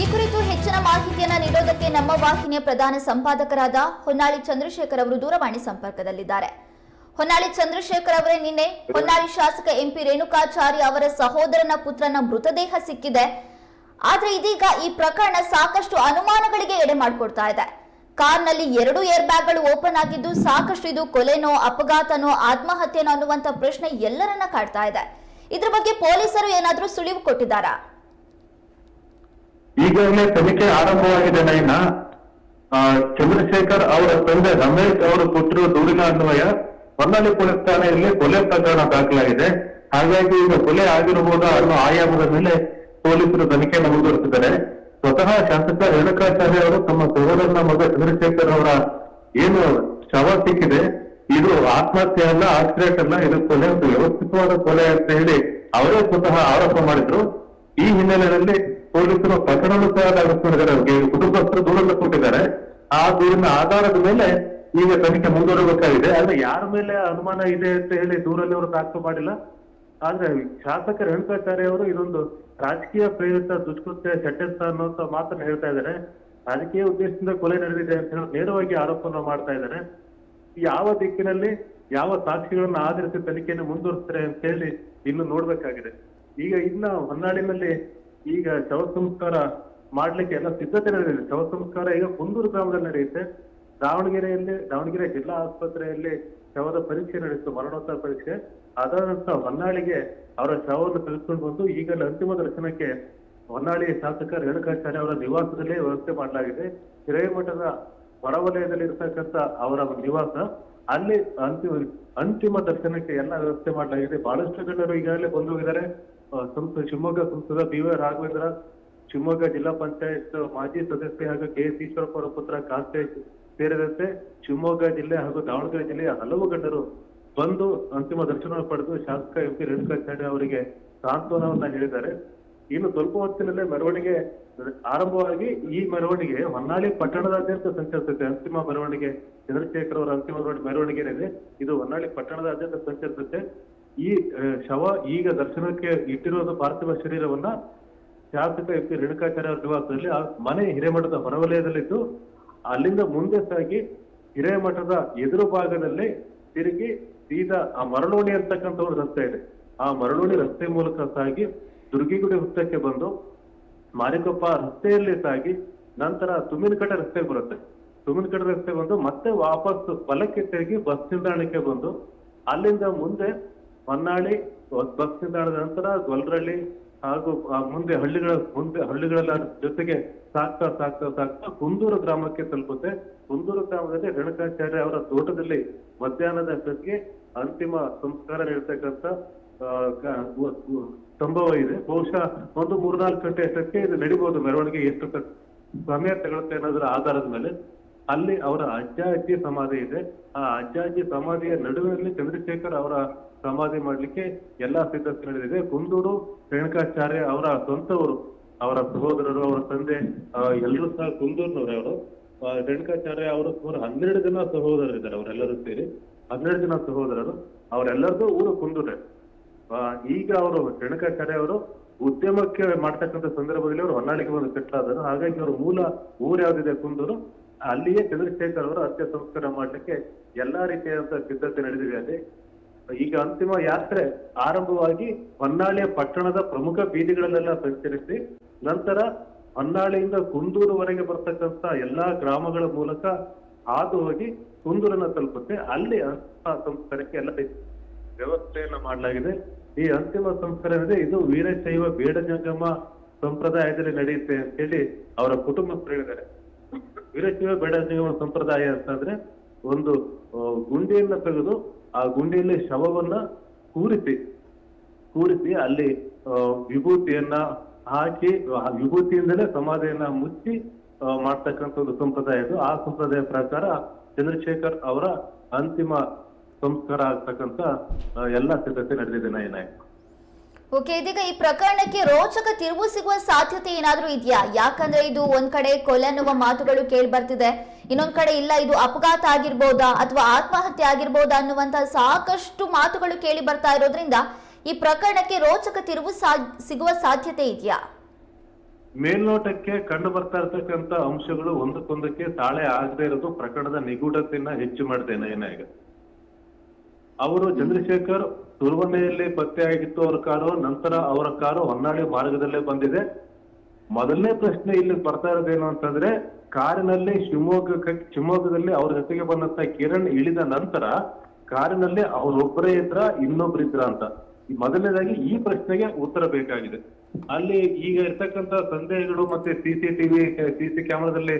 ಈ ಕುರಿತು ಹೆಚ್ಚಿನ ಮಾಹಿತಿಯನ್ನ ನೀಡೋದಕ್ಕೆ ನಮ್ಮ ವಾಹಿನಿಯ ಪ್ರಧಾನ ಸಂಪಾದಕರಾದ ಹೊನ್ನಾಳಿ ಚಂದ್ರಶೇಖರ್ ಅವರು ದೂರವಾಣಿ ಸಂಪರ್ಕದಲ್ಲಿದ್ದಾರೆ. ಹೊನ್ನಾಳಿ ಚಂದ್ರಶೇಖರ್ ಅವರೇ, ನಿನ್ನೆ ಹೊನ್ನಾಳಿ ಶಾಸಕ ಎಂಪಿ ರೇಣುಕಾಚಾರ್ಯ ಅವರ ಸಹೋದರನ ಪುತ್ರನ ಮೃತದೇಹ ಸಿಕ್ಕಿದೆ. ಆದ್ರೆ ಇದೀಗ ಈ ಪ್ರಕರಣ ಸಾಕಷ್ಟು ಅನುಮಾನಗಳಿಗೆ ಎಡೆ ಮಾಡಿಕೊಡ್ತಾ ಇದೆ. ಕಾರ್ನಲ್ಲಿ ಎರಡು ಏರ್ ಬ್ಯಾಗ್ಗಳು ಓಪನ್ ಆಗಿದ್ದು ಸಾಕಷ್ಟು ಇದು ಕೊಲೆನೋ, ಅಪಘಾತನೋ, ಆತ್ಮಹತ್ಯೆನೋ ಅನ್ನುವಂತ ಪ್ರಶ್ನೆ ಎಲ್ಲರನ್ನ ಕಾಡ್ತಾ ಇದೆ. ಇದ್ರ ಬಗ್ಗೆ ಪೊಲೀಸರು ಏನಾದ್ರೂ ಸುಳಿವು ಕೊಟ್ಟಿದ್ದಾರಾ? ಈಗಾಗಲೇ ತನಿಖೆ ಆರಂಭವಾಗಿದೆ ನೈನ. ಚಂದ್ರಶೇಖರ್ ಅವರ ತಂದೆ ರಮೇಶ್ ಅವರು ಕೊಟ್ಟಿರುವ ದೂರಿನ ಅನ್ವಯ ಹೊನ್ನಾಳಿ ಪೊಲೀಸ್ ಠಾಣೆಯಲ್ಲಿ ಕೊಲೆ ಪ್ರಕರಣ ದಾಖಲಾಗಿದೆ. ಹಾಗಾಗಿ ಈಗ ಕೊಲೆ ಆಗಿರಬಹುದು ಅನ್ನೋ ಆಯಾಮದ ಮೇಲೆ ಪೊಲೀಸರು ತನಿಖೆಯನ್ನು ಮುಂದುವರೆಸಿದ್ದಾರೆ. ಸ್ವತಃ ಶಾಸಕ ರೇಣುಕಾಚಾರ್ಯ ಅವರು ತಮ್ಮ ಸಹೋದರನ ಮಗ ಚಂದ್ರಶೇಖರ್ ಅವರ ಏನು ಶವ ಸಿಕ್ಕಿದೆ, ಇದು ಆತ್ಮಹತ್ಯೆ ಅಲ್ಲ, ಆಕ್ಸಿಡೆಂಟ್ ಅಲ್ಲ, ಇದು ಕೊಲೆ ಒಂದು ವ್ಯವಸ್ಥಿತವಾದ ಕೊಲೆ ಅಂತ ಹೇಳಿ ಅವರೇ ಸ್ವತಃ ಆರೋಪ ಮಾಡಿದ್ರು. ಈ ಹಿನ್ನೆಲೆಯಲ್ಲಿ ಪೊಲೀಸರು ಪ್ರಕರಣ ಸಹ ದಾಖಲಿಸಿಕೊಂಡಿದ್ದಾರೆ ಕುಟುಂಬಸ್ಥರು ದೂರನ್ನು ಕೊಟ್ಟಿದ್ದಾರೆ. ಆ ದೂರಿನ ಆಧಾರದ ಮೇಲೆ ಈಗ ತನಿಖೆ ಮುಂದುವರಬೇಕಾಗಿದೆ. ಆದ್ರೆ ಯಾರ ಮೇಲೆ ಅನುಮಾನ ಇದೆ ಅಂತ ಹೇಳಿ ದೂರಲ್ಲಿ ಅವರು ದಾಖಲು ಮಾಡಿಲ್ಲ. ಆದ್ರೆ ಶಾಸಕ ರೇಣುಕಾಚಾರ್ಯ ಅವರು ಇದೊಂದು ರಾಜಕೀಯ ಪ್ರೇರಿತ ದುಷ್ಕೃತ್ಯ ಚಟ್ಟಂತ ಅನ್ನುವಂತ ಮಾತನ್ನ ಹೇಳ್ತಾ ಇದ್ದಾರೆ. ರಾಜಕೀಯ ಉದ್ದೇಶದಿಂದ ಕೊಲೆ ನಡೆದಿದೆ ಅಂತ ಹೇಳಿ ನೇರವಾಗಿ ಆರೋಪವನ್ನು ಮಾಡ್ತಾ ಇದ್ದಾರೆ. ಯಾವ ದಿಕ್ಕಿನಲ್ಲಿ ಯಾವ ಸಾಕ್ಷಿಗಳನ್ನ ಆಧರಿಸಿ ತನಿಖೆಯನ್ನು ಮುಂದುವರಿಸ್ತಾರೆ ಅಂತ ಹೇಳಿ ಇನ್ನು ನೋಡ್ಬೇಕಾಗಿದೆ. ಈಗ ಇನ್ನ ಹೊನ್ನಾಳಿನಲ್ಲಿ ಈಗ ಶವ ಸಂಸ್ಕಾರ ಮಾಡ್ಲಿಕ್ಕೆ ಎಲ್ಲ ಸಿದ್ಧತೆ ನಡೆದಿದೆ. ಶವ ಸಂಸ್ಕಾರ ಈಗ ಕುಂದೂರು ಗ್ರಾಮದಲ್ಲಿ ನಡೆಯುತ್ತೆ. ದಾವಣಗೆರೆಯಲ್ಲಿ, ದಾವಣಗೆರೆ ಜಿಲ್ಲಾ ಆಸ್ಪತ್ರೆಯಲ್ಲಿ ಶವದ ಪರೀಕ್ಷೆ ನಡೆಯಿತು, ಮರಣೋತ್ತರ ಪರೀಕ್ಷೆ. ಅದಾದ ನಂತರ ಹೊನ್ನಾಳಿಗೆ ಅವರ ಶವವನ್ನು ತೆಗೆದುಕೊಂಡು ಬಂದು ಈಗಲೇ ಅಂತಿಮ ದರ್ಶನಕ್ಕೆ ಹೊನ್ನಾಳಿ ಶಾಸಕ ರೇಣುಕಾಚಾರ್ಯ ಅವರ ನಿವಾಸದಲ್ಲೇ ವ್ಯವಸ್ಥೆ ಮಾಡಲಾಗಿದೆ. ಹಿರೇಮಠದ ಹೊರವಲಯದಲ್ಲಿ ಇರ್ತಕ್ಕಂಥ ಅವರ ನಿವಾಸ, ಅಲ್ಲಿ ಅಂತಿಮ ಅಂತಿಮ ದರ್ಶನಕ್ಕೆ ಎಲ್ಲ ವ್ಯವಸ್ಥೆ ಮಾಡಲಾಗಿದೆ. ಬಹಳಷ್ಟು ಜನರು ಈಗಾಗಲೇ ಬಂದು ಹೋಗಿದ್ದಾರೆ. ಆ, ಸಂಸದ ಶಿವಮೊಗ್ಗ ಸಂಸದ ಬಿ ವೈ ರಾಘವೇಂದ್ರ ಶಿವಮೊಗ್ಗ ಜಿಲ್ಲಾ ಪಂಚಾಯತ್ ಮಾಜಿ ಸದಸ್ಯ ಹಾಗೂ ಕೆ ಎಸ್ ಈಶ್ವರಪ್ಪ ಅವರ ಪುತ್ರ ಕಾಂತೇಶ್ ಸೇರಿದಂತೆ ಶಿವಮೊಗ್ಗ ಜಿಲ್ಲೆ ಹಾಗೂ ದಾವಣಗೆರೆ ಜಿಲ್ಲೆಯ ಹಲವು ಗಣ್ಯರು ಬಂದು ಅಂತಿಮ ದರ್ಶನ ಪಡೆದು ಶಾಸಕ ಎಂ ಪಿ ರೇಣುಕಾಚಾರ್ಯ ಅವರಿಗೆ ಸಾಂತ್ವನವನ್ನ ಹೇಳಿದ್ದಾರೆ. ಇನ್ನು ಸ್ವಲ್ಪ ಹೊತ್ತಿನಲ್ಲೇ ಮೆರವಣಿಗೆ ಆರಂಭವಾಗಿ ಈ ಮೆರವಣಿಗೆ ಹೊನ್ನಾಳಿ ಪಟ್ಟಣದಾದ್ಯಂತ ಸಂಚರಿಸುತ್ತೆ. ಅಂತಿಮ ಮೆರವಣಿಗೆ ಚಂದ್ರಶೇಖರ್ ಅವರ ಅಂತಿಮ ಮೆರವಣಿಗೆ ಏನಿದೆ ಇದು ಹೊನ್ನಾಳಿ ಪಟ್ಟಣದಾದ್ಯಂತ ಸಂಚರಿಸುತ್ತೆ. ಈ ಶವ ಈಗ ದರ್ಶನಕ್ಕೆ ಇಟ್ಟಿರೋದು ಪಾರ್ಥಿವ ಶರೀರವನ್ನ ಶಾಸಕ ಎಂ ಪಿ ರೇಣುಕಾಚಾರ್ಯ ಅವರ ನಿವಾಸದಲ್ಲಿ, ಆ ಮನೆ ಹಿರೇಮಠದ ಹೊರವಲಯದಲ್ಲಿದ್ದು, ಅಲ್ಲಿಂದ ಮುಂದೆ ಸಾಗಿ ಹಿರೇಮಠದ ಎದುರು ಭಾಗದಲ್ಲಿ ತಿರುಗಿ ಸೀದಾ ಆ ಮರಳೋಣಿ ಅಂತಕ್ಕಂಥ ಒಂದು ರಸ್ತೆ ಇದೆ. ಆ ಮರಳೋಣಿ ರಸ್ತೆ ಮೂಲಕ ಸಾಗಿ ದುರ್ಗಿಗುಡಿ ವೃತ್ತಕ್ಕೆ ಬಂದು ಮಾರಿಕೊಪ್ಪ ರಸ್ತೆಯಲ್ಲಿ ಸಾಗಿ ನಂತರ ತುಮ್ಮಿನಕಟ್ಟೆ ರಸ್ತೆ ಬರುತ್ತೆ. ತುಮ್ಮಿನಕಟ್ಟೆ ರಸ್ತೆ ಬಂದು ಮತ್ತೆ ವಾಪಸ್ ಬಲಕ್ಕೆ ತಿರುಗಿ ಬಸ್ ನಿಲ್ದಾಣಕ್ಕೆ ಬಂದು ಅಲ್ಲಿಂದ ಮುಂದೆ ಹೊನ್ನಾಳಿ, ಬಸ್ ನಿಲ್ದಾಣದ ನಂತರ ಗೊಲ್ರಳ್ಳಿ ಹಾಗೂ ಮುಂದೆ ಹಳ್ಳಿಗಳ ಮುಂದೆ ಹಳ್ಳಿಗಳ ಜೊತೆಗೆ ಸಾಕ್ತಾ ಸಾಕ್ತಾ ಸಾಕ್ತಾ ಕುಂದೂರು ಗ್ರಾಮಕ್ಕೆ ತಲುಪುತ್ತೆ. ಕುಂದೂರು ಗ್ರಾಮದಲ್ಲಿ ರೇಣುಕಾಚಾರ್ಯ ಅವರ ತೋಟದಲ್ಲಿ ಮಧ್ಯಾಹ್ನದ ಹೊತ್ತಿಗೆ ಅಂತಿಮ ಸಂಸ್ಕಾರ ಉ- ಸಂಭವ ಇದೆ. ಬಹುಶಃ ಒಂದು ಮೂರ್ನಾಲ್ಕು ಗಂಟೆ ಅಷ್ಟಕ್ಕೆ ಇದು ನಡಿಬಹುದು ಮೆರವಣಿಗೆ ಎಷ್ಟು ಸಮಯ ತಗೊಳುತ್ತೆ ಅನ್ನೋದ್ರ ಆಧಾರದ ಮೇಲೆ. ಅಲ್ಲಿ ಅವರ ಅಜ್ಜ ಅಜ್ಜಿ ಸಮಾಧಿ ಇದೆ. ಆ ಅಜ್ಜ ಅಜ್ಜಿ ಸಮಾಧಿಯ ನಡುವಿನಲ್ಲಿ ಚಂದ್ರಶೇಖರ್ ಅವರ ಸಮಾಧಿ ಮಾಡ್ಲಿಕ್ಕೆ ಎಲ್ಲಾ ಸಿದ್ಧತೆ ನಡೆದಿದೆ ಕುಂದೂರು ರೇಣುಕಾಚಾರ್ಯ ಅವರ ಸ್ವಂತವರು, ಅವರ ಸಹೋದರರು, ಅವರ ತಂದೆ ಎಲ್ಲರೂ ಸಹ ಕುಂದೂರಿನವರೇ ಅವರು. ರೇಣುಕಾಚಾರ್ಯ ಅವರು ಸುಮಾರು ಹನ್ನೆರಡು ಜನ ಸಹೋದರರಿದ್ದಾರೆ ಅವರೆಲ್ಲರೂ ಸೇರಿ. ಹನ್ನೆರಡು ಜನ ಸಹೋದರರು. ಅವರೆಲ್ಲರದು ಊರು ಕುಂದೂರೆ. ಈಗ ಅವರು ರೇಣುಕಾಚಾರ್ಯ ಅವರು ಉದ್ಯಮಕ್ಕೆ ಮಾಡ್ತಕ್ಕಂಥ ಸಂದರ್ಭದಲ್ಲಿ ಅವರು ಹೊನ್ನಾಳಿಗೆ ಬಂದು ಸೆಟ್ಲ್ ಆದರು. ಹಾಗಾಗಿ ಅವರ ಮೂಲ ಊರು ಯಾವ್ದಿದೆ ಕುಂದೂರು? ಅಲ್ಲಿಯೇ ಚಂದ್ರಶೇಖರ್ ಅವರು ಅಂತ್ಯ ಸಂಸ್ಕಾರ ಮಾಡ್ಲಿಕ್ಕೆ ಎಲ್ಲಾ ರೀತಿಯಾದಂತಹ ಸಿದ್ಧತೆ ನಡೆದಿದೆ ಅಲ್ಲಿ. ಈಗ ಅಂತಿಮ ಯಾತ್ರೆ ಆರಂಭವಾಗಿ ಹೊನ್ನಾಳಿಯ ಪಟ್ಟಣದ ಪ್ರಮುಖ ಬೀದಿಗಳಲ್ಲೆಲ್ಲ ಸಂಚರಿಸಿ, ನಂತರ ಹೊನ್ನಾಳಿಯಿಂದ ಕುಂದೂರುವರೆಗೆ ಬರ್ತಕ್ಕಂತ ಎಲ್ಲಾ ಗ್ರಾಮಗಳ ಮೂಲಕ ಹಾದು ಹೋಗಿ ಕುಂದೂರನ್ನ ತಲುಪುತ್ತೆ. ಅಲ್ಲಿ ಅಂತಿಮ ಸಂಸ್ಕಾರಕ್ಕೆ ಎಲ್ಲ ವ್ಯವಸ್ಥೆಯನ್ನ ಮಾಡಲಾಗಿದೆ. ಈ ಅಂತಿಮ ಸಂಸ್ಕಾರ ಏನಿದೆ ಇದು ವೀರಶೈವ ಬೇಡ ಜಂಗಮ ಸಂಪ್ರದಾಯದಲ್ಲಿ ನಡೆಯುತ್ತೆ ಅಂತ ಹೇಳಿ ಅವರ ಕುಟುಂಬಸ್ಥರು ಹೇಳಿದ್ದಾರೆ. ವೀರಶೈವ ಬೇಡ ಜಂಗಮ ಸಂಪ್ರದಾಯ ಅಂತಂದ್ರೆ ಒಂದು ಗುಂಡಿಯನ್ನ ತೆಗೆದು ಆ ಗುಂಡಿಯಲ್ಲಿ ಶವವನ್ನ ಕೂರಿಸಿ ಕೂರಿಸಿ ಅಲ್ಲಿ ವಿಭೂತಿಯನ್ನ ಹಾಕಿ ವಿಭೂತಿಯಿಂದಲೇ ಸಮಾಧಿಯನ್ನ ಮುಚ್ಚಿ ಮಾಡ್ತಕ್ಕಂಥ ಒಂದು ಸಂಪ್ರದಾಯ ಇದು. ಆ ಸಂಪ್ರದಾಯ ಪ್ರಕಾರ ಚಂದ್ರಶೇಖರ್ ಅವರ ಅಂತಿಮ ಸಂಸ್ಕಾರ ಆಗ್ತಕ್ಕಂಥ ಎಲ್ಲ ಸಿದ್ಧತೆ ನಡೆದಿದೆ ನಾಯನಾಯ್ ಓಕೆ, ಇದೀಗ ಈ ಪ್ರಕರಣಕ್ಕೆ ರೋಚಕ ತಿರುವು ಸಿಗುವ ಸಾಧ್ಯತೆ ಏನಾದ್ರೂ ಇದೆಯಾ? ಯಾಕಂದ್ರೆ ಇದು ಒಂದ್ ಕಡೆ ಕೊಲೆ ಅನ್ನುವ ಮಾತುಗಳು ಕೇಳಿ ಬರ್ತಿದೆ ಇನ್ನೊಂದ್ ಕಡೆ ಇಲ್ಲ, ಇದು ಅಪಘಾತ ಆಗಿರ್ಬೋದಾ ಅಥವಾ ಆತ್ಮಹತ್ಯೆ ಆಗಿರ್ಬೋದಾ ಅನ್ನುವಂತ ಸಾಕಷ್ಟು ಮಾತುಗಳು ಕೇಳಿ ಬರ್ತಾ ಇರೋದ್ರಿಂದ ಈ ಪ್ರಕರಣಕ್ಕೆ ರೋಚಕ ತಿರುವು ಸಿಗುವ ಸಾಧ್ಯತೆ ಇದೆಯಾ? ಮೇಲ್ನೋಟಕ್ಕೆ ಕಂಡು ಬರ್ತಾ ಇರ್ತಕ್ಕಂತ ಅಂಶಗಳು ಒಂದಕ್ಕೊಂದಕ್ಕೆ ತಾಳೆ ಆಗದೆ ಇರೋದು ಪ್ರಕರಣದ ನಿಗೂಢತೆಯನ್ನ ಹೆಚ್ಚು ನಯನ ಈಗ ಅವರು ಚಂದ್ರಶೇಖರ್ ತುರುವನೆಯಲ್ಲಿ ಪತ್ತೆಯಾಗಿತ್ತು ಅವರ ಕಾರು, ನಂತರ ಅವರ ಕಾರು ಹೊನ್ನಾಳಿ ಮಾರ್ಗದಲ್ಲೇ ಬಂದಿದೆ. ಮೊದಲನೇ ಪ್ರಶ್ನೆ ಇಲ್ಲಿ ಬರ್ತಾ ಇರೋದೇನು ಅಂತಂದ್ರೆ, ಕಾರಿನಲ್ಲಿ ಶಿವಮೊಗ್ಗ ಶಿವಮೊಗ್ಗದಲ್ಲಿ ಅವ್ರ ಜೊತೆಗೆ ಬಂದಂತ ಕಿರಣ್ ಇಳಿದ ನಂತರ ಕಾರಿನಲ್ಲಿ ಅವರೊಬ್ಬರೇ ಇದ್ರ, ಇನ್ನೊಬ್ರು ಇದ್ರ ಅಂತ. ಮೊದಲನೇದಾಗಿ ಈ ಪ್ರಶ್ನೆಗೆ ಉತ್ತರ ಬೇಕಾಗಿದೆ. ಅಲ್ಲಿ ಈಗ ಇರ್ತಕ್ಕಂತ ಸಂದೇಹಗಳು ಮತ್ತೆ ಸಿಸಿಟಿವಿ ಸಿಸಿ ಕ್ಯಾಮೆರಾದಲ್ಲಿ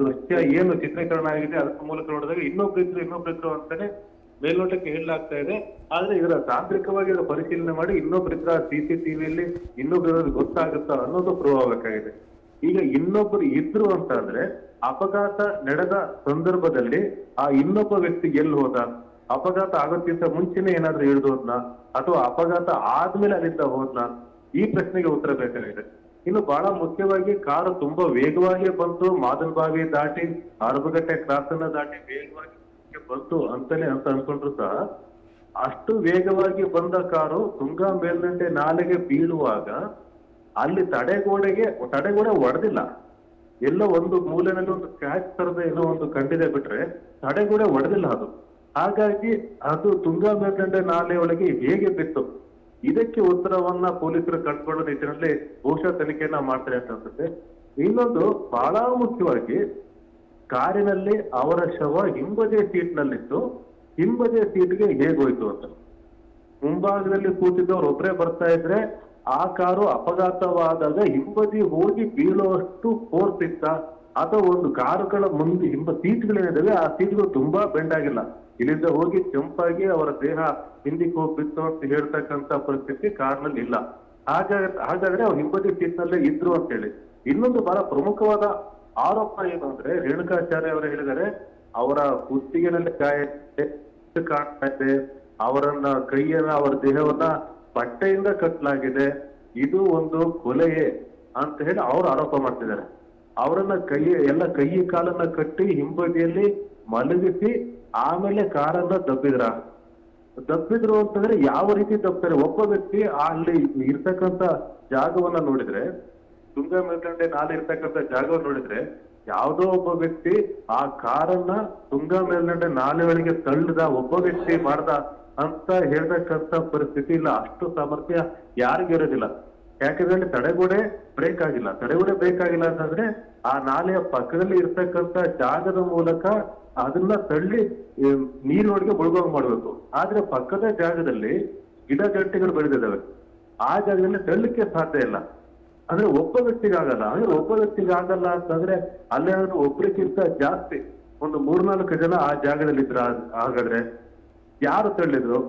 ದೃಶ್ಯ ಏನು ಚಿತ್ರೀಕರಣ ಆಗಿದೆ ಅದರ ಮೂಲಕ ನೋಡಿದಾಗ ಇನ್ನೊಬ್ರು ಇದ್ರು ಇನ್ನೊಬ್ರು ಇದ್ರು ಅಂತಾನೆ ಮೇಲ್ನೋಟಕ್ಕೆ ಹೇಳಲಾಗ್ತಾ ಇದೆ. ಆದ್ರೆ ಇದರ ತಾಂತ್ರಿಕವಾಗಿ ಇದರ ಪರಿಶೀಲನೆ ಮಾಡಿ ಇನ್ನೊಬ್ಬರಿದ್ರ ಇನ್ನೊಬ್ರು ಇರೋದು ಗೊತ್ತಾಗುತ್ತಾ ಅನ್ನೋದು ಪ್ರೂವ್ ಆಗ್ಬೇಕಾಗಿದೆ. ಈಗ ಇನ್ನೊಬ್ರು ಇದ್ರು ಅಂತ ಅಂದ್ರೆ ಅಪಘಾತ ನಡೆದ ಸಂದರ್ಭದಲ್ಲಿ ಆ ಇನ್ನೊಬ್ಬ ವ್ಯಕ್ತಿ ಎಲ್ಲಿ ಹೋದ? ಅಪಘಾತ ಆಗೋಕ್ಕಿಂತ ಮುಂಚೆನೆ ಏನಾದ್ರೂ ಹಿಡಿದು ಹೋದ್ನ? ಅಥವಾ ಅಪಘಾತ ಆದ್ಮೇಲೆ ಅಲ್ಲಿಂದ ಹೋದ್ನ? ಈ ಪ್ರಶ್ನೆಗೆ ಉತ್ತರ ಬೇಕಾಗಿದೆ. ಇನ್ನು ಬಹಳ ಮುಖ್ಯವಾಗಿ ಕಾರು ತುಂಬಾ ವೇಗವಾಗಿ ಬಂತು. ಮಾದನಬಾವಿ ದಾಟಿ ಅರಬಗಟ್ಟೆ ಕ್ರಾಸ್ ಅನ್ನ ದಾಟಿ ವೇಗವಾಗಿ ಬಂತು ಅಂತಾನೆ ಅಂತ ಅನ್ಕೊಂಡ್ರು ಸಹ. ಅಷ್ಟು ವೇಗವಾಗಿ ಬಂದ ಕಾರು ತುಂಗಾ ಮೇಲ್ದಂಡೆ ನಾಲೆಗೆ ಬೀಳುವಾಗ ಅಲ್ಲಿ ತಡೆಗೋಡೆಗೆ, ತಡೆಗೋಡೆ ಒಡೆದಿಲ್ಲ. ಎಲ್ಲೋ ಒಂದು ಮೂಲೆನಲ್ಲಿ ಒಂದು ಕ್ಯಾಚ್ ತರದ ಏನೋ ಒಂದು ಕಂಡಿದೆ ಬಿಟ್ರೆ ತಡೆಗೋಡೆ ಒಡೆದಿಲ್ಲ ಅದು. ಹಾಗಾಗಿ ಅದು ತುಂಗಾ ಮೇಲ್ದಂಡೆ ಒಳಗೆ ಹೇಗೆ ಬಿತ್ತು? ಇದಕ್ಕೆ ಉತ್ತರವನ್ನ ಪೊಲೀಸರು ಕಂಡುಕೊಳ್ಳೋ ನಿಟ್ಟಿನಲ್ಲಿ ಬಹುಶಃ ತನಿಖೆಯನ್ನ ಮಾಡ್ತಾರೆ ಅಂತ ಅನ್ಸುತ್ತೆ. ಇನ್ನೊಂದು ಬಹಳ ಮುಖ್ಯವಾಗಿ ಕಾರಿನಲ್ಲಿ ಅವರ ಶವ ಹಿಂಬದಿಯ ಸೀಟ್ ನಲ್ಲಿತ್ತು ಹಿಂಬದಿಯ ಸೀಟ್ಗೆ ಹೇಗೋಯ್ತು ಅಂತ. ಮುಂಭಾಗದಲ್ಲಿ ಕೂತಿದ್ದವ್ರು ಒಬ್ಬರೇ ಬರ್ತಾ ಇದ್ರೆ ಆ ಕಾರು ಅಪಘಾತವಾದಾಗ ಹಿಂಬದಿ ಹೋಗಿ ಬೀಳುವಷ್ಟು ಫೋರ್ಸ್ ಇತ್ತ. ಅಥವಾ ಒಂದು ಕಾರುಗಳ ಮುಂದೆ ಹಿಂಬ ಸೀಟ್ಗಳೇನಿದಾವೆ, ಆ ಸೀಟ್ಗಳು ತುಂಬಾ ಬೆಂಡ್ ಆಗಿಲ್ಲ. ಇಲ್ಲಿಂದ ಹೋಗಿ ಕೆಂಪಾಗಿ ಅವರ ದೇಹ ಹಿಂದಿಗೆ ಹೋಗಿ ಬಿತ್ತು ಅಂತ ಹೇಳ್ತಕ್ಕಂತ ಪರಿಸ್ಥಿತಿ ಕಾರ್ನಲ್ಲಿ ಇಲ್ಲ. ಹಾಗಾದ್ರೆ ಹಾಗಾದ್ರೆ ಅವ್ರು ಹಿಂಬದಿ ಸೀಟ್ನಲ್ಲೇ ಇದ್ರು ಅಂತ ಹೇಳಿ ಇನ್ನೊಂದು ಬಹಳ ಪ್ರಮುಖವಾದ ಆರೋಪ ಏನು ಅಂದ್ರೆ ರೇಣುಕಾಚಾರ್ಯ ಅವರು ಹೇಳಿದ್ದಾರೆ, ಅವರ ಕುತ್ತಿಗೆನಲ್ಲಿ ಗಾಯ ಕಾಣ್ತಾ ಇದೆ. ಅವರನ್ನ ಕೈಯನ್ನ, ಅವರ ದೇಹವನ್ನ ಬಟ್ಟೆಯಿಂದ ಕಟ್ಟಲಾಗಿದೆ ಇದು ಒಂದು ಕೊಲೆಯೇ ಅಂತ ಹೇಳಿ ಅವ್ರು ಆರೋಪ ಮಾಡ್ತಿದ್ದಾರೆ. ಅವರನ್ನ ಕೈ ಎಲ್ಲ ಕೈ ಕಾಲನ್ನ ಕಟ್ಟಿ ಹಿಂಬದಿಯಲ್ಲಿ ಮಲಗಿಸಿ ಆಮೇಲೆ ಕಾರನ್ನ ದಬ್ಬಿದ್ರ. ದಬ್ಬಿದ್ರು ಅಂತಂದ್ರೆ ಯಾವ ರೀತಿ ದಬ್ತಾರೆ? ಒಬ್ಬ ವ್ಯಕ್ತಿ ಅಲ್ಲಿ ಇರ್ತಕ್ಕಂತ ಜಾಗವನ್ನ ನೋಡಿದ್ರೆ ತುಂಗಾ ಮೇಲ್ದಂಡೆ ನಾಲೆ ಇರ್ತಕ್ಕಂತ ಜಾಗ ನೋಡಿದ್ರೆ ಯಾವುದೋ ಒಬ್ಬ ವ್ಯಕ್ತಿ ಆ ಕಾರನ್ನ ತುಂಗಾ ಮೇಲ್ದಂಡೆ ನಾಲೆ ಒಳಗೆ ತಳ್ಳದ, ಒಬ್ಬ ವ್ಯಕ್ತಿ ಮಾಡ್ದ ಅಂತ ಹೇಳ್ತಕ್ಕಂತ ಪರಿಸ್ಥಿತಿ ಇಲ್ಲ. ಅಷ್ಟು ಸಾಮರ್ಥ್ಯ ಯಾರಿಗೂ ಇರೋದಿಲ್ಲ. ಯಾಕಂದ್ರೆ ತಡೆಗೋಡೆ ಬ್ರೇಕ್ ಆಗಿಲ್ಲ ತಡೆಗೋಡೆ ಬ್ರೇಕ್ ಆಗಿಲ್ಲ ಅಂತಂದ್ರೆ ಆ ನಾಲೆಯ ಪಕ್ಕದಲ್ಲಿ ಇರ್ತಕ್ಕಂತ ಜಾಗದ ಮೂಲಕ ಅದನ್ನ ತಳ್ಳಿ ನೀರೊಳಗೆ ಮುಳುಗೋಂಗ್ ಮಾಡ್ಬೇಕು. ಆದ್ರೆ ಪಕ್ಕದ ಜಾಗದಲ್ಲಿ ಗಿಡ ಗಂಟೆಗಳು ಬೆಳೆದಿದ್ದಾವೆ. ಆ ಜಾಗದಲ್ಲಿ ತಳ್ಳಿಕ್ಕೆ ಸಾಧ್ಯ ಇಲ್ಲ. ಅಂದ್ರೆ ಒಬ್ಬ ವ್ಯಕ್ತಿಗಾಗಲ್ಲ ಅಂದ್ರೆ ಒಬ್ಬ ವ್ಯಕ್ತಿಗಾಗಲ್ಲ ಅಂತಂದ್ರೆ ಅಲ್ಲೇನಾದ್ರು ಒಬ್ರಿಗಿಂತ ಜಾಸ್ತಿ ಒಂದು ಮೂರ್ನಾಲ್ಕು ಜನ ಆ ಜಾಗದಲ್ಲಿ ಇದ್ರ ಹಾಗಾದ್ರೆ ಯಾರು ತಳ್ಳಿದ್ರು?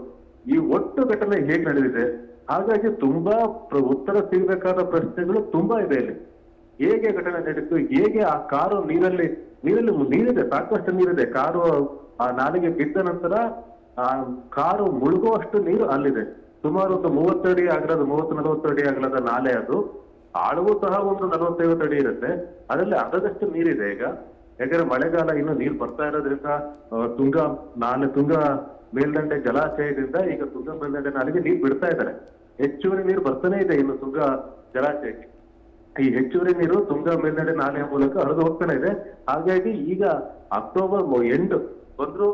ಈ ಒಟ್ಟು ಘಟನೆ ಹೇಗ್ ನಡೆದಿದೆ? ಹಾಗಾಗಿ ತುಂಬಾ ಉತ್ತರ ಸಿಗಬೇಕಾದ ಪ್ರಶ್ನೆಗಳು ತುಂಬಾ ಇದೆ ಇಲ್ಲಿ. ಹೇಗೆ ಘಟನೆ ನಡೀತು? ಹೇಗೆ ಆ ಕಾರು ನೀರಲ್ಲಿ ನೀರಲ್ಲಿ ನೀರಿದೆ, ಸಾಕಷ್ಟು ನೀರಿದೆ. ಕಾರು ಆ ನಾಲಿಗೆ ಬಿದ್ದ ನಂತರ ಆ ಕಾರು ಮುಳುಗುವಷ್ಟು ನೀರು ಅಲ್ಲಿದೆ. ಸುಮಾರು ಒಂದು ಅಡಿ ಅಗಲದ ಮೂವತ್ತು ನಲವತ್ತು ಅಡಿ ಅಗಲದ ನಾಲೆ ಅದು. ಆಳವೂ ಸಹ ಒಂದು ನಲವತ್ತೈವತ್ತು ಅಡಿ ಇರುತ್ತೆ. ಅದರಲ್ಲಿ ಅರ್ಧದಷ್ಟು ನೀರಿದೆ ಈಗ. ಯಾಕಂದ್ರೆ ಮಳೆಗಾಲ ಇನ್ನು ನೀರು ಬರ್ತಾ ಇರೋದ್ರಿಂದ ತುಂಗ, ನಾಲೆ, ತುಂಗಾ ಮೇಲ್ದಂಡೆ ಜಲಾಶಯದಿಂದ ಈಗ ತುಂಗಾ ಮೇಲ್ದಂಡೆ ನಾಲೆಗೆ ನೀರು ಬಿಡ್ತಾ ಇದ್ದಾರೆ. ಹೆಚ್ಚುವರಿ ನೀರು ಬರ್ತಾನೆ ಇದೆ ಇನ್ನು ತುಂಗಾ ಜಲಾಶಯಕ್ಕೆ. ಈ ಹೆಚ್ಚುವರಿ ನೀರು ತುಂಗಾ ಮೇಲ್ನಡೆ ನಾಲೆಯ ಮೂಲಕ ಹರಿದು ಹೋಗ್ತಾನೆ ಇದೆ. ಹಾಗಾಗಿ ಈಗ ಅಕ್ಟೋಬರ್ ಎಂಡ್ ಬಂದ್ರು,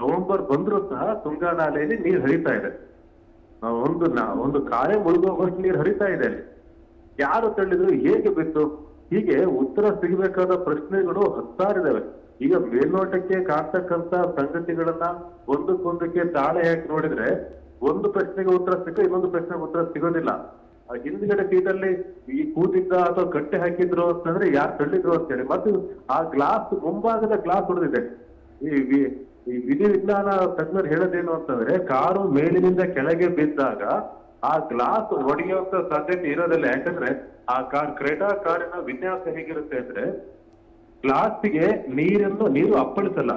ನವೆಂಬರ್ ಬಂದ್ರು ಸಹ ತುಂಗಾ ನಾಲೆಯಲ್ಲಿ ನೀರು ಹರಿತಾ ಇದೆ. ಒಂದು ಒಂದು ಕಾಲೇ ಮುಳುಗೋಗುವಷ್ಟು ನೀರು ಹರಿತಾ ಇದೆ ಅಲ್ಲಿ. ಯಾರು ತಳ್ಳಿದ್ರು ಹೇಗೆ ಬಿತ್ತು? ಹೀಗೆ ಉತ್ತರ ಸಿಗಬೇಕಾದ ಪ್ರಶ್ನೆಗಳು ಹತ್ತಾರಿದಾವೆ. ಈಗ ಮೇಲ್ನೋಟಕ್ಕೆ ಕಾಣ್ತಕ್ಕಂತ ಸಂಗತಿಗಳನ್ನ ಒಂದಕ್ಕೊಂದಕ್ಕೆ ತಾಳೆ ಹಾಕಿ ನೋಡಿದ್ರೆ ಒಂದು ಪ್ರಶ್ನೆಗೆ ಉತ್ತರ ಸಿಕ್ಕ, ಇನ್ನೊಂದು ಪ್ರಶ್ನೆಗೆ ಉತ್ತರ ಸಿಗೋದಿಲ್ಲ. ಹಿಂದ್ಗಡೆ ಸೀಟಲ್ಲಿ ಈ ಕೂತಿದ್ದ ಅಥವಾ ಕಟ್ಟೆ ಹಾಕಿದ್ರು ಅಂತಂದ್ರೆ ಯಾರು ತಳ್ಳಿದ್ರು ಅಂತೇಳಿ. ಮತ್ತು ಆ ಗ್ಲಾಸ್, ಮುಂಭಾಗದ ಗ್ಲಾಸ್ ಹೊಡೆದಿದೆ. ಈ ವಿಧಿ ವಿಜ್ಞಾನ ತಜ್ಞರು ಹೇಳೋದೇನು ಅಂತಂದ್ರೆ, ಕಾರು ಮೇಲಿನಿಂದ ಕೆಳಗೆ ಬಿದ್ದಾಗ ಆ ಗ್ಲಾಸ್ ಒಡೆಯುವಂತ ಸಾಧ್ಯತೆ ಇರೋದಿಲ್ಲ. ಯಾಕಂದ್ರೆ ಆ ಕಾರ್ ಕ್ರೇಟಾ ಕಾರಿನ ವಿನ್ಯಾಸ ಹೇಗಿರುತ್ತೆ ಅಂದ್ರೆ ಗ್ಲಾಸ್ಗೆ ನೀರನ್ನು ನೀರು ಅಪ್ಪಳಿಸಲ್ಲ.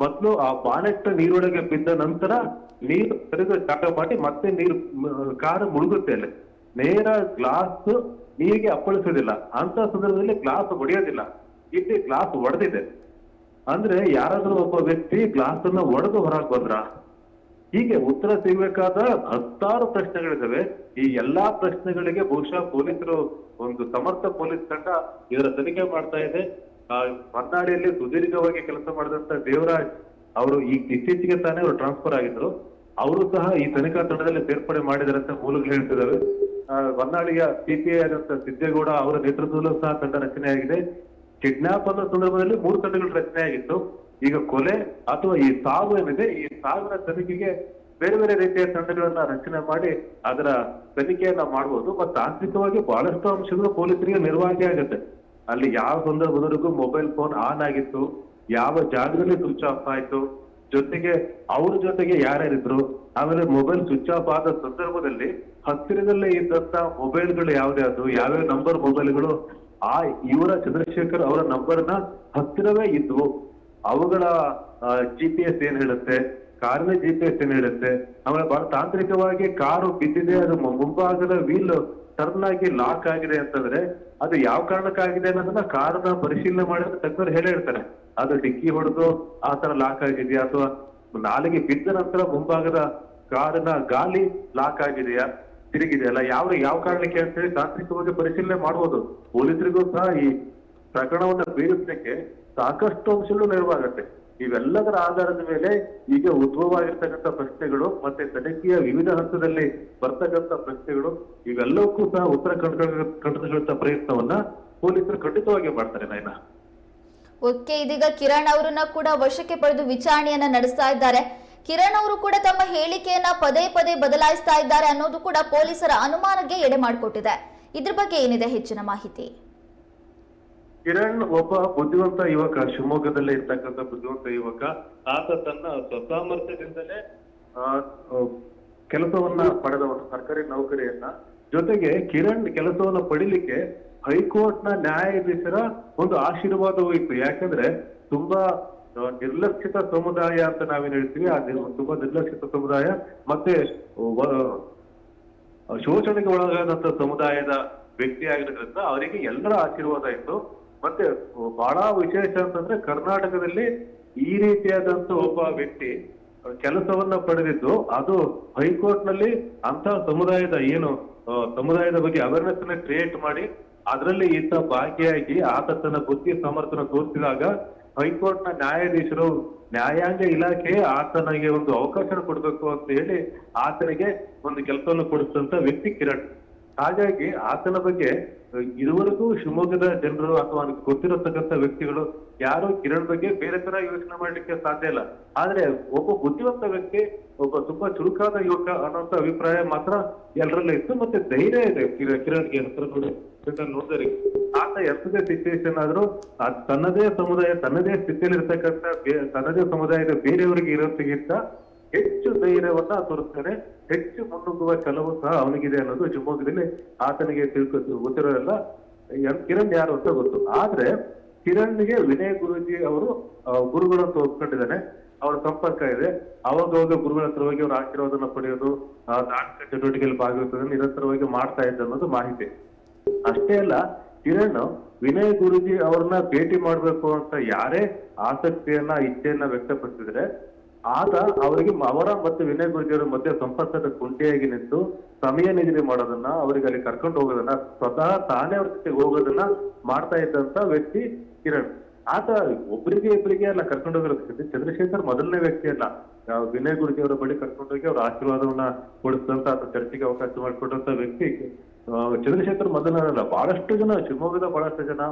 ಮೊದಲು ಆ ಬಾನೆಟ್ ನೀರೊಳಗೆ ಬಿದ್ದ ನಂತರ ನೀರು ತೆರೆದು ಜಾಗ ಮಾಡಿ ಮತ್ತೆ ನೀರು ಕಾರು ಮುಳುಗುತ್ತೆ ಅಲ್ಲಿ. ನೇರ ಗ್ಲಾಸ್ ನೀರಿಗೆ ಅಪ್ಪಳಿಸೋದಿಲ್ಲ. ಅಂತ ಸಂದರ್ಭದಲ್ಲಿ ಗ್ಲಾಸ್ ಒಡೆಯೋದಿಲ್ಲ. ಇಲ್ಲಿ ಗ್ಲಾಸ್ ಒಡೆದಿದೆ. ಅಂದ್ರೆ ಯಾರಾದ್ರೂ ಒಬ್ಬ ವ್ಯಕ್ತಿ ಗ್ಲಾಸ್ ಅನ್ನ ಒಡೆದು ಹೊರಗೆ ಬಂದ್ರ? ಹೀಗೆ ಉತ್ತರ ಸಿಗಬೇಕಾದ ಹತ್ತಾರು ಪ್ರಶ್ನೆಗಳಿದ್ದಾವೆ. ಈ ಎಲ್ಲಾ ಪ್ರಶ್ನೆಗಳಿಗೆ ಬಹುಶಃ ಪೊಲೀಸರು ಒಂದು ಸಮರ್ಥ ಪೊಲೀಸ್ ತಂಡ ಇದರ ತನಿಖೆ ಮಾಡ್ತಾ ಇದೆ. ಆ, ಹೊನ್ನಾಳಿಯಲ್ಲಿ ಸುದೀರ್ಘವಾಗಿ ಕೆಲಸ ಮಾಡಿದಂತ ದೇವರಾಜ್ ಅವರು ಈ ಇತ್ತೀಚೆಗೆ ತಾನೇ ಅವರು ಟ್ರಾನ್ಸ್ಫರ್ ಆಗಿದ್ರು. ಅವರು ಸಹ ಈ ತನಿಖಾ ತಂಡದಲ್ಲಿ ಸೇರ್ಪಡೆ ಮಾಡಿದ್ದಾರೆ ಅಂತ ಮೂಲಗಳು ಹೇಳ್ತಿದ್ದಾವೆ. ಹೊನ್ನಾಳಿಯ ಸಿಪಿಐ ಆದಂತ ಸಿದ್ದೇಗೌಡ ಅವರ ನೇತೃತ್ವದಲ್ಲೂ ಸಹ ತಂಡ ರಚನೆಯಾಗಿದೆ. ಕಿಡ್ನಾಪ್ ಅನ್ನೋ ಸಂದರ್ಭದಲ್ಲಿ ಮೂರು ತಂಡಗಳು ರಚನೆ ಆಗಿತ್ತು ಈಗ ಕೊಲೆ ಅಥವಾ ಈ ಸಾವು ಏನಿದೆ ಈ ಸಾವಿನ ತನಿಖೆಗೆ ಬೇರೆ ಬೇರೆ ರೀತಿಯ ತಂಡಗಳನ್ನ ರಚನೆ ಮಾಡಿ ಅದರ ತನಿಖೆಯನ್ನ ಮಾಡಬಹುದು ಮತ್ತು ತಾಂತ್ರಿಕವಾಗಿ ಬಹಳಷ್ಟು ಅಂಶಗಳು ಪೊಲೀಸರಿಗೆ ನಿರ್ವಹಣೆ ಆಗುತ್ತೆ. ಅಲ್ಲಿ ಯಾವ ಸಂದರ್ಭದವರೆಗೂ ಮೊಬೈಲ್ ಫೋನ್ ಆನ್ ಆಗಿತ್ತು, ಯಾವ ಜಾಗದಲ್ಲಿ ಸ್ವಿಚ್ ಆಫ್ ಆಯ್ತು, ಜೊತೆಗೆ ಅವ್ರ ಜೊತೆಗೆ ಯಾರ್ಯಾರಿದ್ರು, ಆಮೇಲೆ ಮೊಬೈಲ್ ಸ್ವಿಚ್ ಆಫ್ ಆದ ಸಂದರ್ಭದಲ್ಲಿ ಹತ್ತಿರದಲ್ಲೇ ಇದ್ದಂತ ಮೊಬೈಲ್ಗಳು ಯಾವ್ದ್ಯಾವ್ದು ಯಾವ್ಯಾವ ನಂಬರ್ ಮೊಬೈಲ್ಗಳು, ಆ ಇವರ ಚಂದ್ರಶೇಖರ್ ಅವರ ನಂಬರ್ನ ಹತ್ತಿರವೇ ಇದ್ವು. ಅವುಗಳ ಜಿ ಪಿ ಎಸ್ ಏನ್ ಹೇಳುತ್ತೆ? ಕಾರಿನ ಜಿ ಪಿ ಎಸ್ ಏನ್ ಹೇಳುತ್ತೆ? ಆಮೇಲೆ ಬಹಳ ತಾಂತ್ರಿಕವಾಗಿ ಕಾರು ಬಿದ್ದಿದೆ, ಅದು ಮುಂಭಾಗದ ವೀಲ್ ಟರ್ನ್ ಆಗಿ ಲಾಕ್ ಆಗಿದೆ ಅಂತಂದ್ರೆ ಅದು ಯಾವ ಕಾರಣಕ್ಕಾಗಿದೆ ಅನ್ನೋದನ್ನ ಕಾರನ್ನ ಪರಿಶೀಲನೆ ಮಾಡಿದ್ರೆ ತಜ್ಞರು ಹೇಳಿ ಹೇಳ್ತಾರೆ ಅದು ಡಿಕ್ಕಿ ಹೊಡೆದು ಆ ತರ ಲಾಕ್ ಆಗಿದೆಯಾ ಅಥವಾ ನಾಲಿಗೆ ಬಿದ್ದ ನಂತರ ಮುಂಭಾಗದ ಕಾರಿನ ಗಾಲಿ ಲಾಕ್ ಆಗಿದೆಯಾ? ತಿರುಗಿದೆಯಲ್ಲ ಯಾವ ಯಾವ ಕಾರಣಕ್ಕೆ ಅಂತ ಹೇಳಿ ತಾಂತ್ರಿಕವಾಗಿ ಪರಿಶೀಲನೆ ಮಾಡಬಹುದು ಪೊಲೀಸರಿಗೂ ಸಹ ಈ ಪ್ರಕರಣವನ್ನ ಭೇದಿಸಲಿಕ್ಕೆ ಸಾಕಷ್ಟು ಅಂಶಗಳು ನೆರವಾಗತ್ತೆ. ಇವೆಲ್ಲದರ ಆಧಾರದ ಮೇಲೆ ಈಗ ಉದ್ಭವವಾಗಿರ್ತಕ್ಕಂಥ ಪ್ರಶ್ನೆಗಳು ಮತ್ತೆ ತನಿಖೆಯ ವಿವಿಧ ಹಂತದಲ್ಲಿ ಬರ್ತಕ್ಕಂಥ ಪ್ರಶ್ನೆಗಳು ಇವೆಲ್ಲವಕ್ಕೂ ಸಹ ಉತ್ತರ ಕಂಡುಕೊಳ್ಳ ಕಂಡುಕೊಳ್ಳುವಂತ ಪ್ರಯತ್ನವನ್ನ ಪೊಲೀಸರು ಖಂಡಿತವಾಗಿ ಮಾಡ್ತಾರೆ ನಾಯ್ನ. ಓಕೆ, ಇದೀಗ ಕಿರಣ್ ಅವರನ್ನ ಕೂಡ ವಶಕ್ಕೆ ಪಡೆದು ವಿಚಾರಣೆಯನ್ನ ನಡೆಸ್ತಾ ಇದ್ದಾರೆ. ಕಿರಣ್ ಅವರು ಕೂಡ ತಮ್ಮ ಹೇಳಿಕೆಯನ್ನ ಪದೇ ಪದೇ ಬದಲಾಯಿಸ್ತಾ ಇದ್ದಾರೆ ಅನ್ನೋದು ಕೂಡ ಪೊಲೀಸರ ಅನುಮಾನಕ್ಕೆ ಎಡೆ ಮಾಡಿಕೊಟ್ಟಿದೆ. ಇದ್ರ ಬಗ್ಗೆ ಏನಿದೆ ಹೆಚ್ಚಿನ ಮಾಹಿತಿ? ಕಿರಣ್ ಒಬ್ಬ ಬುದ್ಧಿವಂತ ಯುವಕ, ಶಿವಮೊಗ್ಗದಲ್ಲೇ ಇರ್ತಕ್ಕಂಥ ಬುದ್ಧಿವಂತ ಯುವಕ. ಆತ ತನ್ನ ಸ್ವಸಾಮರ್ಥ್ಯದಿಂದಲೇ ಕೆಲಸವನ್ನ ಪಡೆದವನು ಸರ್ಕಾರಿ ನೌಕರಿಯನ್ನ. ಜೊತೆಗೆ ಕಿರಣ್ ಕೆಲಸವನ್ನ ಪಡಿಲಿಕ್ಕೆ ಹೈಕೋರ್ಟ್ನ ನ್ಯಾಯಾಧೀಶರ ಒಂದು ಆಶೀರ್ವಾದವೂ ಇತ್ತು. ಯಾಕಂದ್ರೆ ತುಂಬಾ ನಿರ್ಲಕ್ಷಿತ ಸಮುದಾಯ ಅಂತ ನಾವೇನ್ ಹೇಳ್ತೀವಿ, ಆ ತುಂಬಾ ನಿರ್ಲಕ್ಷಿತ ಸಮುದಾಯ ಮತ್ತೆ ಶೋಷಣೆಗೆ ಒಳಗಾದಂತ ಸಮುದಾಯದ ವ್ಯಕ್ತಿ ಆಗಿರೋದ್ರಿಂದ ಅವರಿಗೆ ಎಲ್ಲರ ಆಶೀರ್ವಾದ ಇತ್ತು. ಮತ್ತೆ ಬಹಳ ವಿಶೇಷ ಅಂತಂದ್ರೆ ಕರ್ನಾಟಕದಲ್ಲಿ ಈ ರೀತಿಯಾದಂತ ಒಬ್ಬ ವ್ಯಕ್ತಿ ಕೆಲಸವನ್ನ ಪಡೆದಿದ್ದು, ಅದು ಹೈಕೋರ್ಟ್ನಲ್ಲಿ ಅಂತ ಸಮುದಾಯದ ಏನು ಸಮುದಾಯದ ಬಗ್ಗೆ ಅವೇರ್ನೆಸ್ ಅನ್ನ ಕ್ರಿಯೇಟ್ ಮಾಡಿ, ಅದರಲ್ಲಿ ಈತ ಭಾಗಿಯಾಗಿ ಆತ ತನ್ನ ಬುದ್ಧಿ ಸಮರ್ಥನ ತೋರಿಸಿದಾಗ ಹೈಕೋರ್ಟ್ನ ನ್ಯಾಯಾಧೀಶರು, ನ್ಯಾಯಾಂಗ ಇಲಾಖೆ ಆತನಿಗೆ ಒಂದು ಅವಕಾಶ ಕೊಡಬೇಕು ಅಂತ ಹೇಳಿ ಆತನಿಗೆ ಒಂದು ಕೆಲಸವನ್ನು ಕೊಡಿಸಿದಂತ ವ್ಯಕ್ತಿ ಕಿರಣ್. ಹಾಗಾಗಿ ಆತನ ಬಗ್ಗೆ ಇದುವರೆಗೂ ಶಿವಮೊಗ್ಗದ ಜನರು ಅಥವಾ ಗೊತ್ತಿರತಕ್ಕಂಥ ವ್ಯಕ್ತಿಗಳು ಯಾರು ಕಿರಣ್ ಬಗ್ಗೆ ಬೇರೆ ತರ ಯೋಚನೆ ಮಾಡ್ಲಿಕ್ಕೆ ಸಾಧ್ಯ ಇಲ್ಲ. ಆದ್ರೆ ಒಬ್ಬ ಬುದ್ಧಿವಂತ ವ್ಯಕ್ತಿ, ಒಬ್ಬ ತುಂಬಾ ಚುರುಕಾದ ಯುವಕ ಅನ್ನೋಂತ ಅಭಿಪ್ರಾಯ ಮಾತ್ರ ಎಲ್ಲರಲ್ಲೂ ಇತ್ತು. ಮತ್ತೆ ಧೈರ್ಯ ಇದೆ. ಕಿರ- ಕಿರಣ್ಗೆ ಹತ್ರ ನೋಡಿ ನೋಡಿದ್ರಿ ಆತ ಎಂತದೇ ಸಿಚುವೇಶನ್ ಆದ್ರೂ ತನ್ನದೇ ಸಮುದಾಯ, ತನ್ನದೇ ಸ್ಥಿತಿಯಲ್ಲಿ ಇರ್ತಕ್ಕಂಥ ತನ್ನದೇ ಸಮುದಾಯದ ಬೇರೆಯವರಿಗೆ ಇರೋದಕ್ಕಿಂತ ಹೆಚ್ಚು ಧೈರ್ಯವನ್ನ ತೋರಿಸ್ತಾನೆ, ಹೆಚ್ಚು ಮುನ್ನುಗ್ಗುವ ಕೆಲವು ಸಹ ಅವನಿಗಿದೆ ಅನ್ನೋದು ಶಿವಮೊಗ್ಗದಲ್ಲಿ ಆತನಿಗೆ ತಿಳ್ಕೊ ಗೊತ್ತಿರೋಲ್ಲ ಎಂ- ಕಿರಣ್ ಯಾರು ಅಂತ ಗೊತ್ತು. ಆದ್ರೆ, ಕಿರಣ್ಗೆ ವಿನಯ್ ಗುರುಜಿ ಅವರು ಗುರುಗಳ ಒಪ್ಕೊಂಡಿದ್ದಾನೆ ಅವರ ಸಂಪರ್ಕ ಇದೆ. ಅವಾಗವಾಗ ಅವಾಗ ಗುರುಗಳ ಹತ್ರವಾಗಿ ಅವರ ಆಶೀರ್ವಾದನ ಪಡೆಯೋದು ನಾಟಕ ಚಟುವಟಿಕೆಯಲ್ಲಿ ಭಾಗವಹಿಸೋದನ್ನ ನಿರಂತರವಾಗಿ ಮಾಡ್ತಾ ಇದ್ದ ಅನ್ನೋದು ಮಾಹಿತಿ. ಅಷ್ಟೇ ಅಲ್ಲ, ಕಿರಣ್, ವಿನಯ್ ಗುರುಜಿ ಅವ್ರನ್ನ ಭೇಟಿ ಮಾಡ್ಬೇಕು ಅಂತ ಯಾರೇ ಆಸಕ್ತಿಯನ್ನ, ಇಚ್ಛೆಯನ್ನ ವ್ಯಕ್ತಪಡಿಸಿದ್ರೆ ಆತ ಅವರಿಗೆ ಅವರ ಮತ್ತು ವಿನಯ್ ಗುರುಜಿಯವರ ಮಧ್ಯೆ ಸಂಪರ್ಕದ ಕುಂಟಿಯಾಗಿ ನಿಂತು ಸಮಯ ನಿಗದಿ ಮಾಡೋದನ್ನ ಅವರಿಗೆ ಅಲ್ಲಿ ಕರ್ಕೊಂಡು ಹೋಗೋದನ್ನ ಸ್ವತಃ ತಾನೇ ಅವ್ರ ಜೊತೆಗೆ ಹೋಗೋದನ್ನ ಮಾಡ್ತಾ ಇದ್ದಂತ ವ್ಯಕ್ತಿ ಕಿರಣ್. ಆತ ಒಬ್ಬರಿಗೆ ಇಬ್ಬರಿಗೆ ಅಲ್ಲ, ಕರ್ಕೊಂಡು ಹೋಗಿರೋದಕ್ಕೆ ಚಂದ್ರಶೇಖರ್ ಮೊದಲನೇ ವ್ಯಕ್ತಿ ಅಲ್ಲ. ವಿನಯ್ ಗುರುಜಿಯವರ ಬಳಿ ಕರ್ಕೊಂಡು ಹೋಗಿ ಅವ್ರ ಆಶೀರ್ವಾದವನ್ನ ಕೊಡಿಸಿದಂತ ಆತ ಚರ್ಚೆಗೆ ಅವಕಾಶ ಮಾಡಿಕೊಟ್ಟಂತ ವ್ಯಕ್ತಿ. ಚಂದ್ರಶೇಖರ್ ಚಂದ್ರಶೇಖರ್ ಮೊದಲ ಬಹಳಷ್ಟು ಜನ, ಶಿವಮೊಗ್ಗದ ಬಹಳಷ್ಟು ಜನ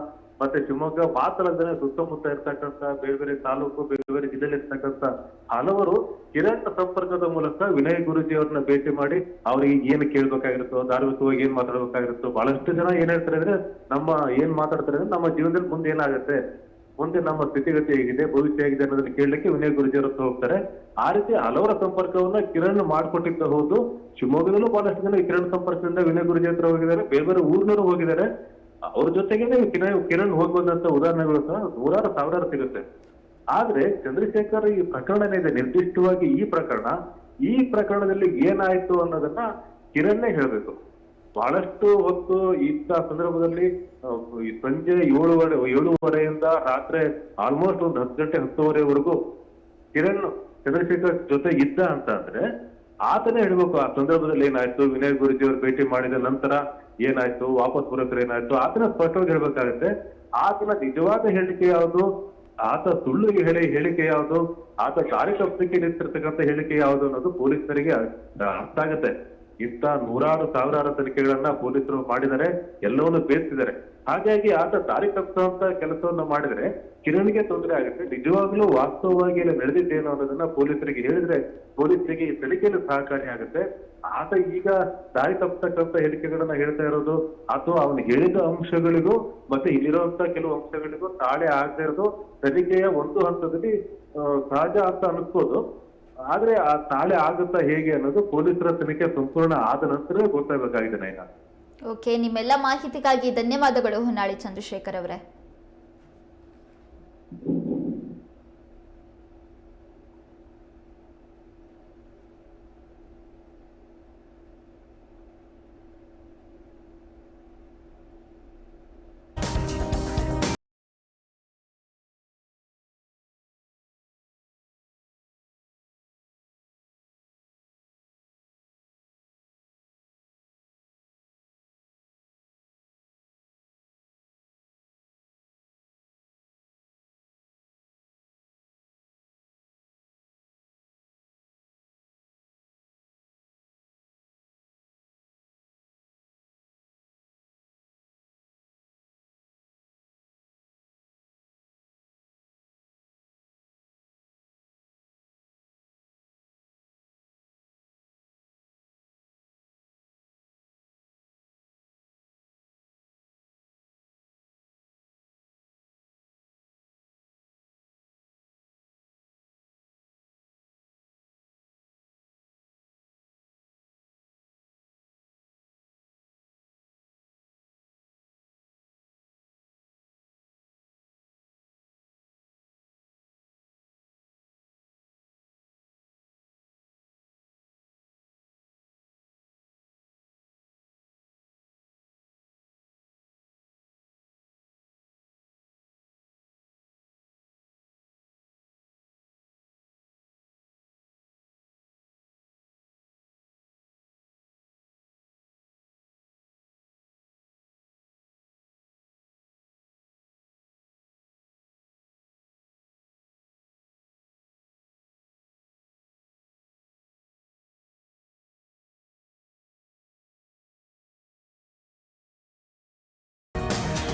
ಮತ್ತೆ ಶಿವಮೊಗ್ಗ ಮಾತ್ರ ಸುತ್ತಮುತ್ತ ಇರ್ತಕ್ಕಂತ ಬೇರೆ ಬೇರೆ ತಾಲೂಕು, ಬೇರೆ ಬೇರೆ ಜಿಲ್ಲೆಯಲ್ಲಿ ಇರ್ತಕ್ಕಂತ ಹಲವರು ಕಿರಣ ಸಂಪರ್ಕದ ಮೂಲಕ ವಿನಯ್ ಗುರುಜಿ ಅವ್ರನ್ನ ಭೇಟಿ ಮಾಡಿ ಅವ್ರಿಗೆ ಏನ್ ಕೇಳ್ಬೇಕಾಗಿರುತ್ತೋ, ಧಾರ್ಮಿಕವಾಗಿ ಏನ್ ಮಾತಾಡ್ಬೇಕಾಗಿರುತ್ತೋ ಬಹಳಷ್ಟು ಜನ ಏನ್ ಹೇಳ್ತಾರೆ ಅಂದ್ರೆ ನಮ್ಮ ಏನ್ ಮಾತಾಡ್ತಾರೆ ಅಂದ್ರೆ ನಮ್ಮ ಜೀವನದಲ್ಲಿ ಮುಂದೆ ಏನಾಗುತ್ತೆ, ಮುಂದೆ ನಮ್ಮ ಸ್ಥಿತಿಗತಿ ಹೇಗಿದೆ, ಭವಿಷ್ಯ ಹೇಗಿದೆ ಅನ್ನೋದನ್ನ ಕೇಳಲಿಕ್ಕೆ ವಿನಯ್ ಗುರುಜಿ ಹೋಗ್ತಾರೆ. ಆ ರೀತಿ ಹಲವರ ಸಂಪರ್ಕವನ್ನ ಕಿರಣ್ ಮಾಡ್ಕೊಟ್ಟಿದ್ದ ಹೌದು. ಶಿವಮೊಗ್ಗದಲ್ಲೂ ಬಹಳಷ್ಟು ಜನ ಕಿರಣ್ ಸಂಪರ್ಕದಿಂದ ವಿನಯ್ ಗುರುಜಿ ಹತ್ರ ಹೋಗಿದ್ದಾರೆ. ಬೇರೆ ಬೇರೆ ಊರ್ನವರು ಹೋಗಿದ್ದಾರೆ. ಅವ್ರ ಜೊತೆಗೇನೆ ಕಿರಣ್ ಕಿರಣ್ ಹೋಗ್ಬೋದಂತ ಬಂದಂತ ಉದಾಹರಣೆಗಳು ಸಹ ನೂರಾರು ಸಾವಿರಾರು ಸಿಗುತ್ತೆ. ಆದ್ರೆ ಚಂದ್ರಶೇಖರ್ ಈ ಪ್ರಕರಣ ಇದೆ, ನಿರ್ದಿಷ್ಟವಾಗಿ ಈ ಪ್ರಕರಣ, ಈ ಪ್ರಕರಣದಲ್ಲಿ ಏನಾಯ್ತು ಅನ್ನೋದನ್ನ ಕಿರಣ್ನೇ ಹೇಳ್ಬೇಕು. ಬಹಳಷ್ಟು ಹೊತ್ತು ಇಂಥ ಸಂದರ್ಭದಲ್ಲಿ ಸಂಜೆ ಏಳುವರೆ, ಏಳುವರೆಯಿಂದ ರಾತ್ರಿ ಆಲ್ಮೋಸ್ಟ್ ಒಂದು ಹತ್ತು ಗಂಟೆ, ಹತ್ತುವರೆವರೆಗೂ ಕಿರಣ್, ಚಂದ್ರಶೇಖರ್ ಜೊತೆ ಇದ್ದ ಅಂತ ಅಂದ್ರೆ, ಆತನೇ ಹೇಳ್ಬೇಕು ಆ ಸಂದರ್ಭದಲ್ಲಿ ಏನಾಯ್ತು, ವಿನಯ್ ಗುರುಜಿ ಅವ್ರು ಭೇಟಿ ಮಾಡಿದ ನಂತರ ಏನಾಯ್ತು? ವಾಪಸ್ ಬರೋತ್ರ ಏನಾಯ್ತು? ಆತನ ಸ್ಪಷ್ಟವಾಗಿ ಹೇಳ್ಬೇಕಾಗುತ್ತೆ. ಆತನ ನಿಜವಾದ ಹೇಳಿಕೆ ಯಾವುದು? ಆತ ಸುಳ್ಳು ಹೇಳಿ ಹೇಳಿಕೆ ಯಾವುದು? ಆತ ಕಾರ್ಯಕರ್ತಕ್ಕೆ ನಿಂತಿರ್ತಕ್ಕಂಥ ಹೇಳಿಕೆ ಯಾವುದು ಅನ್ನೋದು ಪೊಲೀಸರಿಗೆ ಅರ್ಥ ಆಗತ್ತೆ. ಇಂಥ ನೂರಾರು ಸಾವಿರಾರು ತನಿಖೆಗಳನ್ನ ಪೊಲೀಸರು ಮಾಡಿದರೆ ಎಲ್ಲವನ್ನು ಬೇಯಿಸಿದ್ದಾರೆ ಹಾಗಾಗಿ ಆತ ದಾರಿ ತಪ್ಪಿಸುವಂತ ಕೆಲಸವನ್ನ ಮಾಡಿದ್ರೆ ಕಿರಣ್ಗೆ ತೊಂದರೆ ಆಗುತ್ತೆ. ನಿಜವಾಗ್ಲೂ ವಾಸ್ತವವಾಗಿ ಇಲ್ಲಿ ನಡೆದಿದ್ದೇನು ಅನ್ನೋದನ್ನ ಪೊಲೀಸರಿಗೆ ಹೇಳಿದ್ರೆ ಪೊಲೀಸರಿಗೆ ಈ ತನಿಖೆಯಲ್ಲಿ ಸಹಕಾರಿ ಆಗುತ್ತೆ. ಆತ ಈಗ ದಾರಿ ತಪ್ಪಿಸ್ತಕ್ಕಂಥ ಹೇಳಿಕೆಗಳನ್ನ ಹೇಳ್ತಾ ಇರೋದು ಅಥವಾ ಅವನು ಹೇಳಿದ ಅಂಶಗಳಿಗೂ ಮತ್ತೆ ಇಲ್ಲಿರುವಂತ ಕೆಲವು ಅಂಶಗಳಿಗೂ ತಾಳೆ ಆಗದೆ ಇರೋದು ತನಿಖೆಯ ಒಂದು ಹಂತದಲ್ಲಿ ಸಹಜ ಅಂತ ಅನಿಸ್ಬೋದು. ಆದ್ರೆ ಆ ತಾಳೆ ಆಗುತ್ತಾ ಹೇಗೆ ಅನ್ನೋದು ಪೊಲೀಸರ ತನಿಖೆ ಸಂಪೂರ್ಣ ಆದ ನಂತರ ಗೊತ್ತಾಗಬೇಕಾಗಿದೆ ನೈನಾ ಓಕೆ ನಿಮ್ಮೆಲ್ಲ ಮಾಹಿತಿಗಾಗಿ ಧನ್ಯವಾದಗಳು ಹೊನ್ನಾಳಿ ಚಂದ್ರಶೇಖರ್ ಅವರೇ.